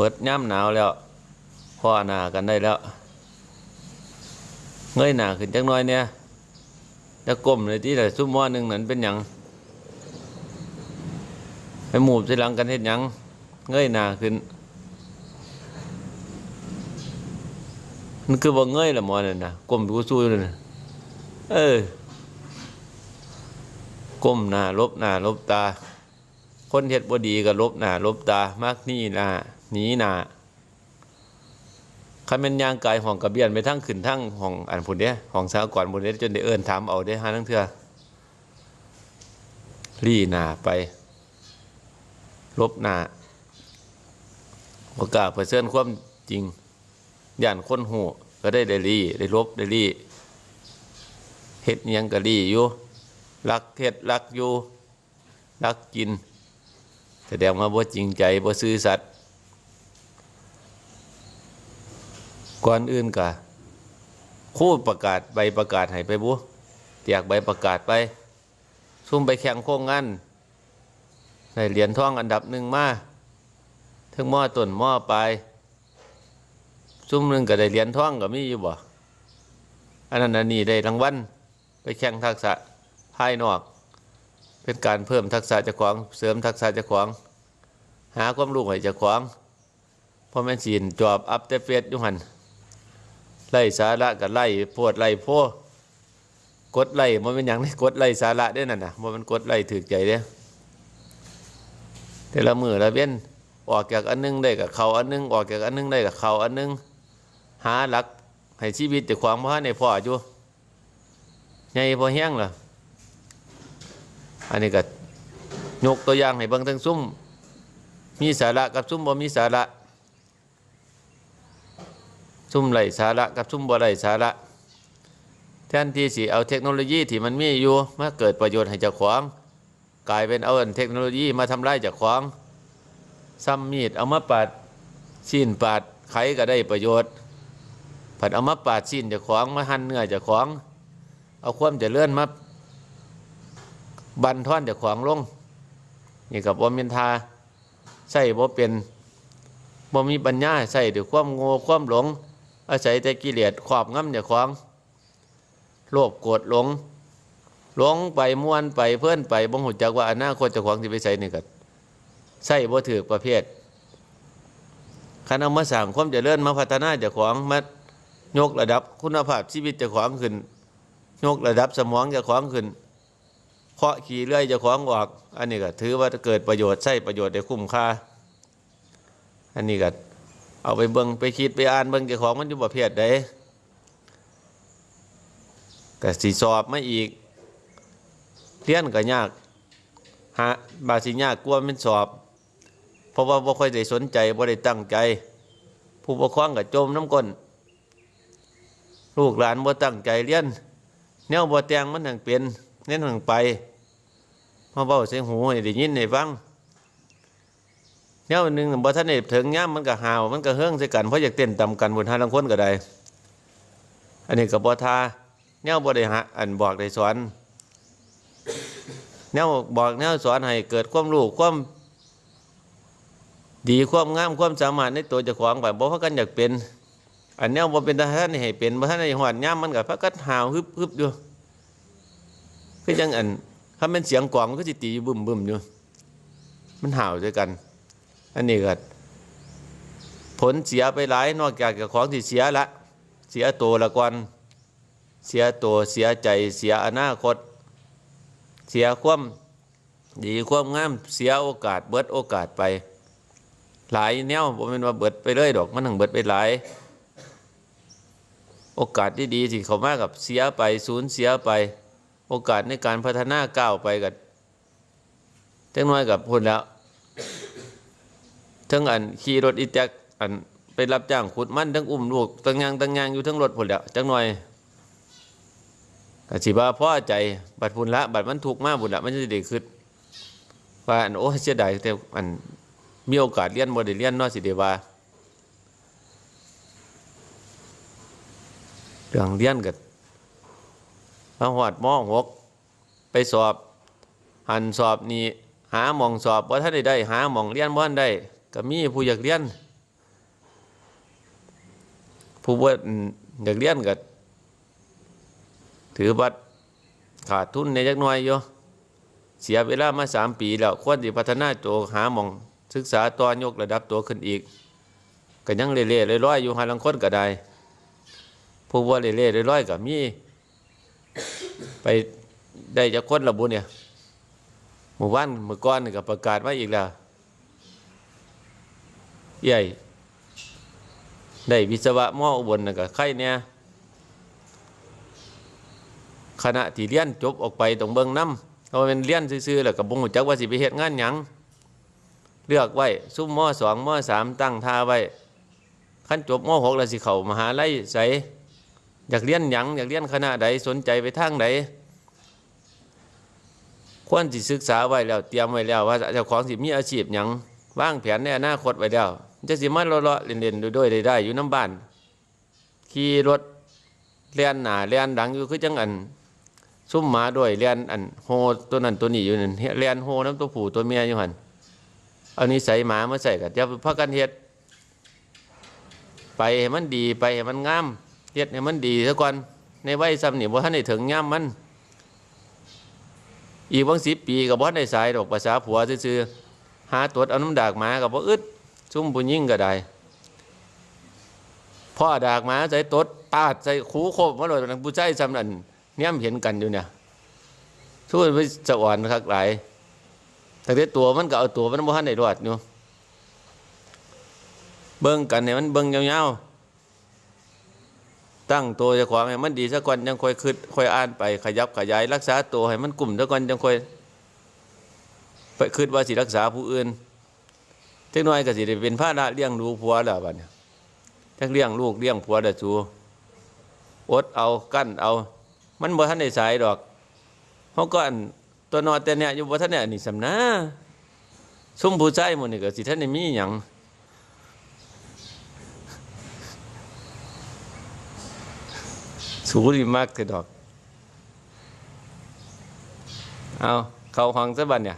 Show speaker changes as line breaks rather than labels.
เปิดย่ำหนาวแล้วพ่อหนากันได้แล้วเงยหนาขึ้นจังน้อยเนี่ยจะก้มเลยที่แต่ซุ่มหม้อหนึ่งนั้นเป็นหยังไปหมูบใส่หลังกันเฮ็ดหยังเงยหนาขึ้นมันคือบ่เงยละหมอนั่นนะก้มดูสู้เลยนะเออก้มหน้าลบหน้าลบตา คนเฮ็ดบ่ดีก็ลบหน้าลบตา มากนี่น้า หนีหนาคันแม่นยางกายห้องกระเบียนไปทั้งขึ้นทั้งห้องอันพุ่นเด้ห้องสาวกรณ์พุ่นเด้จนได้เอิ้นถามเอาได้หาทั้งเทื่อลี่หนาไปลบหนาบ่กล้าเผชิญความจริงย่านค้นหูก็ได้ได้ลี่ได้ลบได้ลี่เฮ็ดยังก็ลี่อยู่รักเฮ็ดรักอยู่รักกิน แสดงว่าบ่จริงใจบ่ซื่อสัตย์ ก่อนอื่นกะคู่ประกาศใบประกาศให้ไปบุแจกใบประกาศไป ซุ่มไปแข่งโค้งงานได้เหรียญทองอันดับหนึ่งมาถึงหม้อต้นหม้อปลายซุ่มหนึ่งก็ได้เหรียญทองก็มีอยู่บ่อันนั้นอันนี้ได้รางวัลไปแข่งทักษะภายนอก เป็นการเพิ่มทักษะจ้าของเสริมทักษะจ้าของหาความรู้ให้จ้าของพราะแม่นศีลจอบอัพแต่เฟซอยู่หัน ไล่สาระกับไล่โพดไล่โพกดไล่มันเป็นอย่างนี้กดไล่สาระได้นั่นนะมันเป็นกดไล่ถือใจเด้แต่ละมือละเว้นออกจากอันนึงได้กับเขาอันนึงออกจากอันนึงได้กับเขาอันนึงหาหลักให้ชีวิตเจ้าของพ่อในพ่ออยู่ใหญ่พอแห้งล่ะอันนี้ก็ยกตัวอย่างให้เบิ่งทั้งซุ่มมีสาระกับซุ่มบ่มีสาระ ซุ่มไร้สาระกับซุ่มบ่ไร้สาระแทนที่สิเอาเทคโนโลยีที่มันมีอยู่มาเกิดประโยชน์ให้เจ้าของกลายเป็นเอาเทคโนโลยีมาทำลายเจ้าของซ้ำมีดเอามาปาดชิ้นปาดไขก็ได้ประโยชน์ผัดเอามาปาดชิ้นเจ้าของมาหั่นเนื้อเจ้าของ เอาความเจริญมาบันท่อนเจ้าขวางลงนี่กับว่ามินทาใส่บ่เป็นบ่มีปัญญาใส่ด้วยความโง่ความหลง อาศัยแต่กิเลสครอบงำจาขวางโลภโกรธหลงหลงไปม่วนไปเพื่อนไปบ่หูจักว่าอนาคตจาขวางที่ไปใส่นี่ก็ใส่บ่ถือประเภทคันเอามาสั่งความเจริญมาพัฒนาจาขวางมายกระดับคุณภาพชีวิตจาขวางขึ้น ยกระดับสมองจาขวางขึ้นเคาะขี่เลื่อยเจ้าของออก อันนี้ก็ถือว่าเกิดประโยชน์ใช้ประโยชน์ได้คุ้มค่า อันนี้ก็ เอาไปเบิงไปคิดไปอ่านเบิงเจ้าของมันอยู่ประเภทใดก็สีสอบไม่อีกเรียนก็ยากหาบาสิยากกลัวมันสอบ เพราะว่าบ่ค่อยได้สนใจบ่ได้ตั้งใจ ผู้ปกครองก็จมน้ำก้นลูกหลานบ่ตั้งใจเรียนแนวบ่แตงมันถึงเป็นเน้นทางไปมาเบาเสียงหูให้ได้ยินให้ฟัง เนี่ยวันหนึ่งบ่ท่านได้ถึงย่ามมันก็หาวมันก็เฮืองใส่กันเพราะอยากเต้นตำกันบนทางลังคนก็ได้ อันนี้กับบ่ทาเนี่ยบ่ได้หาอันบอกได้สอนเนี่ยบอกเนี่ยสอนให้เกิดความรู้ความดีความงามความสามารถในตัวเจ้าของไปบ่พากันอยากเป็น อันเนี้ยบ่เป็นทหารให้เป็นบ่ท่านได้หอดย่ามมันก็พักกันหาวฮึบฮึบอยู่คือจังอันถ้าเป็นเสียงกลองก็สิตีบึมบึมอยู่มันห่าวด้วยกัน อันนี้ก็ผลเสียไปหลายนอกจากกับของที่เสียละ เสียตัวละก่อนเสียตัวเสียใจเสียอนาคต เสียความดีความงามเสียโอกาสเบิดโอกาสไป หลายแนวผมเป็นว่าเบิดไปเลยดอกมันถึงเบิดไปหลาย โอกาสที่ดีที่เขามากกับเสียไปสูญเสียไป โอกาสในการพัฒนาก้าวไปกับจังน้อยกับพุ่นแล้ว ทั้งอันขี่รถอีแจ็คอันไปรับจ้างขุดมันทั้งอุ้มลูกตั้งยางตั้งยางอยู่ทั้งรถพุ่นแล้วจังหน้อยกสิบาพ่อใจบัดพุนละบัดมันถูกมากพุ่นละมันจะได้ขึ้นว่าอันโอ้เสียดายแต่อันมีโอกาสเรียนบ่ได้เรียนนาะสิเดว่าเรื่องเรียนกับพระหอดมอหกไปสอบหันสอบนี่หาหมองสอบว่าท่านได้ได้หาหมองเรียนว่าท่านได้ ก็มีผู้อยากเรียน ผู้ว่าอยากเรียนก็ถือบัตรขาดทุนในจักน่อยอยู่เสียเวลามาสามปีแล้วควรที่พัฒนาตัวหาหมองศึกษาตอนยกระดับตัวขึ้นอีกก็ยังเล่ๆลอยๆอยู่หาลังคนก็ได้ผู้ว่าเล่ๆลอยๆก็มี ไปได้จากคนระบุเนี่ยหมู่บ้านเมื่อก่อนก็ประกาศไว้อีกแล้ว ใหญ่ได้วิศวะมออุบลน่ะก็ใครเนี่ยคณะที่เรียนจบออกไปต้องเบิ่งน้ำเพราะเป็นเรียนซื่อๆแล้วก็บ่ฮู้จักว่าสิไปเฮ็ดงานหยังเลือกไว้ซุ่มมอสองมอสามตั้งท่าไว้ขั้นจบมอหกแล้วสิเข้ามหาไลัยไสอยากเรียนหยังอยากเรียนคณะใดสนใจไปทางใดควรสิศึกษาไว้แล้วเตรียมไว้แล้วว่าเจ้าของสิมีอาชีพหยังวางแผนในอนาคตไว้แล้ว จะสิมาเลาะๆเล่นๆด้วยๆได้ๆอยู่น้ำบ้านขี่รถเลียนหนาเลียนหลังอยู่คือจังอันซุ่มหมาด้วยเลียนอันโฮตัวนั้นตัวนี้อยู่นั่นเลียนโฮน้ำตัวผู้ตัวเมียอยู่หันเอานิสัยหมามาใส่กันจะพักกันเฮ็ดไปให้มันดีไปให้มันงามเฮ็ดให้มันดีซะก่อนในวัยซ้ำนี่บ่ทันได้ถึงย่ำมัน อีกบางสิปีก็บ่ทันได้สายดอกภาษาผัวซื่อหาตรวจเอาน้ำดากหมาก็บ่อึด ซุ่มผู้ยิ่งก็ได้พ่อดากมาใส่ตดตาดใส่คูโคบมาเลยนผู้ใจซ้ำนั่นเนี่ยเห็นกันอยู่เนี่ยช่วยไปสะอ่อนคักหลายแต่ที่ตัวมันก็เอาตัวมันบ่ทันได้รอดอยู่เบิ่งกันเนี่ยมันเบิ่งยาวๆตั้งตัวจะขวางให้มันดีซะก่อนยังค่อยคิดค่อยอ่านไปขยับขยายรักษาตัวให้มันกลุ่มซะก่อนยังค่อยไปคิดว่าสิรักษาผู้อื่น เจ๊กน้อยก็สิได้เป็นภาระเลี้ยงดูผัวแล้วบัดเนี่ยจักเลี้ยงลูกเลี้ยงผัวได้จูอดเอากั้นเอา มันบ่ทันได้สายดอกเฮาก็อันตัวนอนแต่เนี่ยอยู่บ่ทันได้อันนี้สำนาซุ่มผู้ชายหมื้นี่ก็สิทันได้มีหยังสูดีมากคือดอก เอา เขาห้องซะบัดเนี่ย